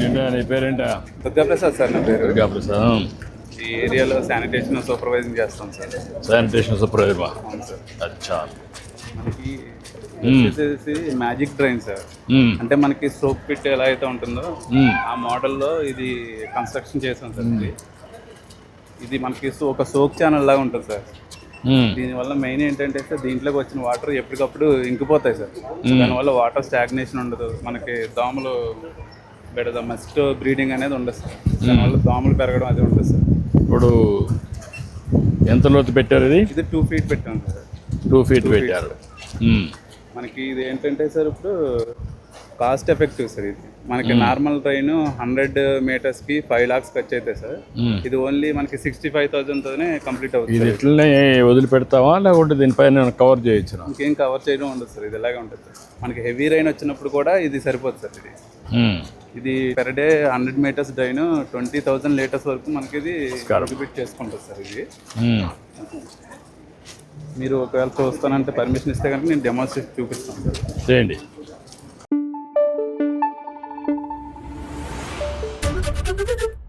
ఏంటా నీ పేరేంటా? దుర్గాప్రసాద్ సార్ నా పేరు. ఈ ఏరియాలో శానిటేషన్ సూపర్వైజింగ్ చేస్తాం సార్. శానిటేషన్ సూపర్వైజర్ అవును సార్. అచ్చా. మనకి. వచ్చేసి మ్యాజిక్ డ్రైన్ సార్. అంటే మనకి సోప్ పిట్ ఎలా అయితే ఉంటుందో. ఆ మోడల్లో ఇది కన్స్ట్రక్షన్ చేసాం సార్ ఇది. ఇది మనకి ఒక సోప్ ఛానల్ లాగా ఉంటుంది సార్. దీనివల్ల మెయిన్ ఏంటంటే సార్ దీంట్లోకి వచ్చిన వాటర్ ఎప్పటికప్పుడు ఇంకిపోతాయి సార్ దానివల్ల వాటర్ స్టాగ్నేషన్ ఉండదు. మనకి దోమలు బెడద మస్ట్ బ్రీడింగ్ అనేది ఉండదు సార్ దానివల్ల దోమలు పెరగడం అది ఉండదు సార్ ఇప్పుడు ఎంత లోతు పెట్టారు ఇది? ఇది టూ ఫీట్ పెట్టాం సార్ టూ ఫీట్ పెట్టారు. మనకి ఇది ఏంటంటే సార్ ఇప్పుడు కాస్ట్ ఎఫెక్టివ్ సార్ ఇది. మనకి నార్మల్ ట్రైన్ హండ్రెడ్ మీటర్స్కి ఫైవ్ లాక్స్ ఖర్చు అవుతాయి సార్. ఇది ఓన్లీ మనకి సిక్స్టీ ఫైవ్ థౌసండ్తోనే కంప్లీట్ అవుతుంది ఇది. ఇట్లనే వదిలిపెడతావా లేకుంటే దీనిపైన కవర్ చేయొచ్చునా? ఇంకేం కవర్ చేయడం ఉండదు సార్ ఇది ఇలాగే ఉంటుంది సార్. మనకి హెవీ రైన్ వచ్చినప్పుడు కూడా ఇది సరిపోతుంది సార్ ఇది. ఇది per day hundred metres drain twenty thousand litres వరకు మనకి ఇది ఎగ్జిబిట్ చేసుకుంటుంది సార్ ఇది. మీరు ఒకవేళ చూస్తానంటే పర్మిషన్ ఇస్తే కనుక నేను డెమోన్స్ట్రేట్ చూపిస్తాను సార్. చేయండి. Thank you.